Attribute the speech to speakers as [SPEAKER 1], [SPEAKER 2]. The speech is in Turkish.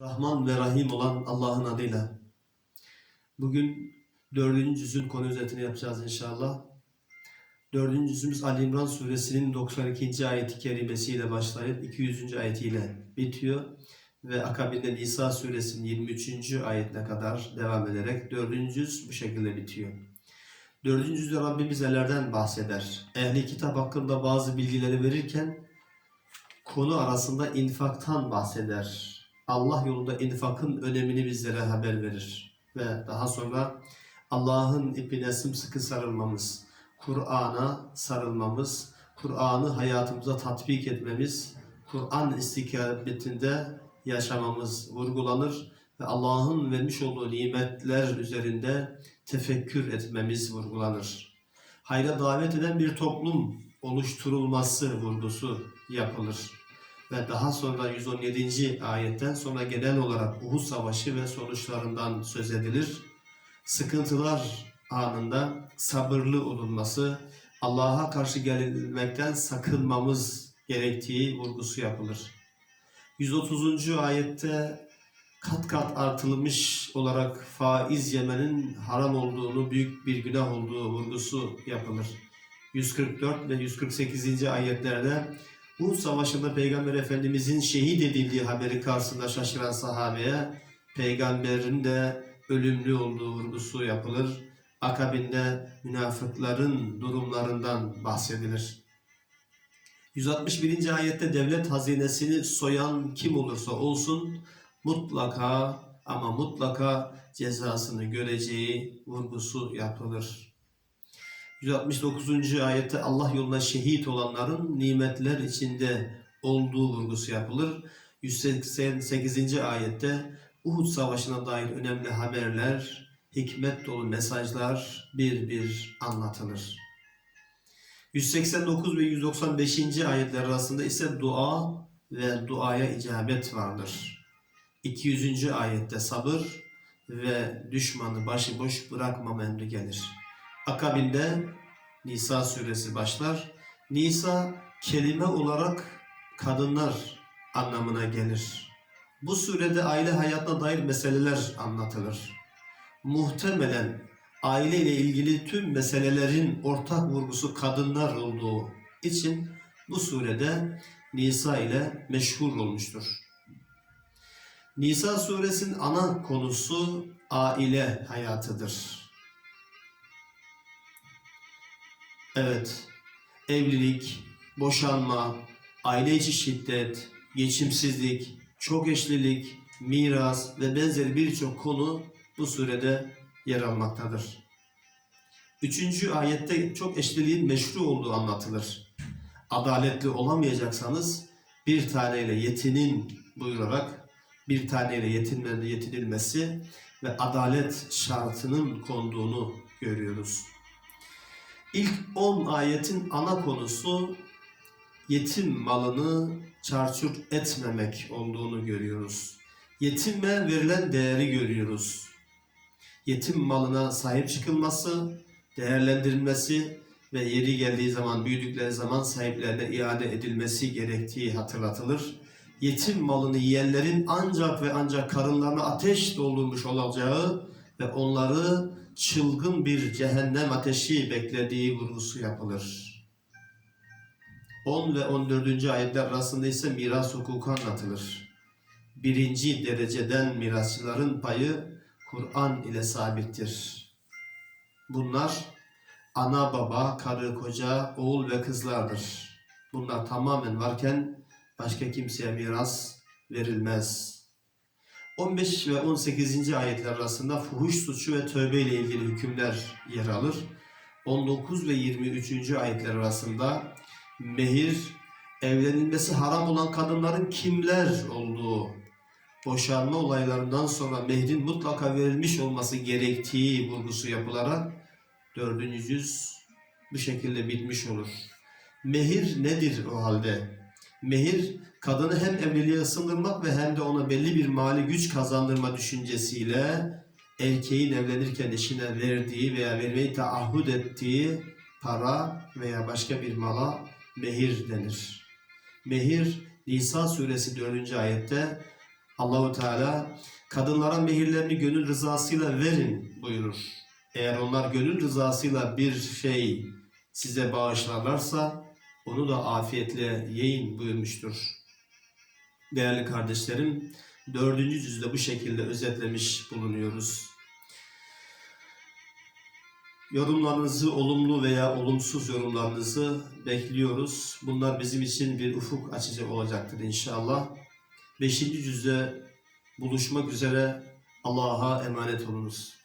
[SPEAKER 1] Rahman ve Rahim olan Allah'ın adıyla. Bugün dördüncü cüzün konu özetini yapacağız inşallah. Dördüncü cüzümüz Ali İmran suresinin 92. ayeti kerimesiyle başlayıp 200. ayetiyle bitiyor. Ve akabinde Nisa suresinin 23. ayetine kadar devam ederek dördüncü cüz bu şekilde bitiyor. Dördüncü cüzde Rabbimiz nelerden bahseder? Ehli kitap hakkında bazı bilgileri verirken konu arasında infaktan bahseder. Allah yolunda infakın önemini bizlere haber verir. Ve daha sonra Allah'ın ipine sımsıkı sarılmamız, Kur'an'a sarılmamız, Kur'an'ı hayatımıza tatbik etmemiz, Kur'an istikametinde yaşamamız vurgulanır ve Allah'ın vermiş olduğu nimetler üzerinde tefekkür etmemiz vurgulanır. Hayra davet eden bir toplum oluşturulması vurgusu yapılır. Ve daha sonra 117. ayetten sonra genel olarak Uhud Savaşı ve sonuçlarından söz edilir. Sıkıntılar anında sabırlı olunması, Allah'a karşı gelinmekten sakınmamız gerektiği vurgusu yapılır. 130. ayette kat kat artılmış olarak faiz yemenin haram olduğunu, büyük bir günah olduğu vurgusu yapılır. 144 ve 148. ayetlerde Uhud Savaşı'nda Peygamber Efendimizin şehit edildiği haberi karşısında şaşıran sahabeye peygamberin de ölümlü olduğu vurgusu yapılır. Akabinde münafıkların durumlarından bahsedilir. 161. ayette devlet hazinesini soyan kim olursa olsun mutlaka ama mutlaka cezasını göreceği vurgusu yapılır. 169. ayette Allah yolunda şehit olanların nimetler içinde olduğu vurgusu yapılır. 188. ayette Uhud Savaşı'na dair önemli haberler, hikmet dolu mesajlar bir bir anlatılır. 189 ve 195. ayetler arasında ise dua ve duaya icabet vardır. 200. ayette sabır ve düşmanı başıboş bırakmama emri gelir. Akabinde Nisa suresi başlar. Nisa kelime olarak kadınlar anlamına gelir. Bu surede aile hayatına dair meseleler anlatılır. Muhtemelen aile ile ilgili tüm meselelerin ortak vurgusu kadınlar olduğu için bu surede Nisa ile meşhur olmuştur. Nisa suresinin ana konusu aile hayatıdır. Evet, evlilik, boşanma, aile içi şiddet, geçimsizlik, çok eşlilik, miras ve benzeri birçok konu bu surede yer almaktadır. Üçüncü ayette çok eşliliğin meşru olduğu anlatılır. Adaletli olamayacaksanız bir taneyle yetinin buyurarak bir taneyle yetinilmesi ve adalet şartının konduğunu görüyoruz. İlk 10 ayetin ana konusu yetim malını çarçur etmemek olduğunu görüyoruz. Yetime verilen değeri görüyoruz. Yetim malına sahip çıkılması, değerlendirilmesi ve yeri geldiği zaman, büyüdükleri zaman sahiplerine iade edilmesi gerektiği hatırlatılır. Yetim malını yiyenlerin ancak ve ancak karınlarına ateş doldurmuş olacağı ve onları çılgın bir cehennem ateşi beklediği vurgusu yapılır. 10 ve 14. ayetler arasında ise miras hukuku anlatılır. Birinci dereceden mirasçıların payı Kur'an ile sabittir. Bunlar ana baba, karı koca, oğul ve kızlardır. Bunlar tamamen varken başka kimseye miras verilmez. 15 ve 18. ayetler arasında fuhuş suçu ve tövbe ile ilgili hükümler yer alır. 19 ve 23. ayetler arasında mehir, evlenilmesi haram olan kadınların kimler olduğu, boşanma olaylarından sonra mehrin mutlaka verilmiş olması gerektiği vurgusu yapılarak dördüncü yüz bu şekilde bitmiş olur. Mehir nedir o halde? Mehir, kadını hem evliliğe ısındırmak ve hem de ona belli bir mali güç kazandırma düşüncesiyle erkeğin evlenirken eşine verdiği veya vermeyi taahhüt ettiği para veya başka bir mala mehir denir. Mehir Nisa suresi 4. ayette Allahu Teala kadınlara mehirlerini gönül rızasıyla verin buyurur. Eğer onlar gönül rızasıyla bir şey size bağışlarlarsa onu da afiyetle yiyin buyurmuştur. Değerli kardeşlerim, dördüncü cüzde bu şekilde özetlemiş bulunuyoruz. Yorumlarınızı, olumlu veya olumsuz yorumlarınızı bekliyoruz. Bunlar bizim için bir ufuk açıcı olacaktır inşallah. Beşinci cüzde buluşmak üzere Allah'a emanet olunuz.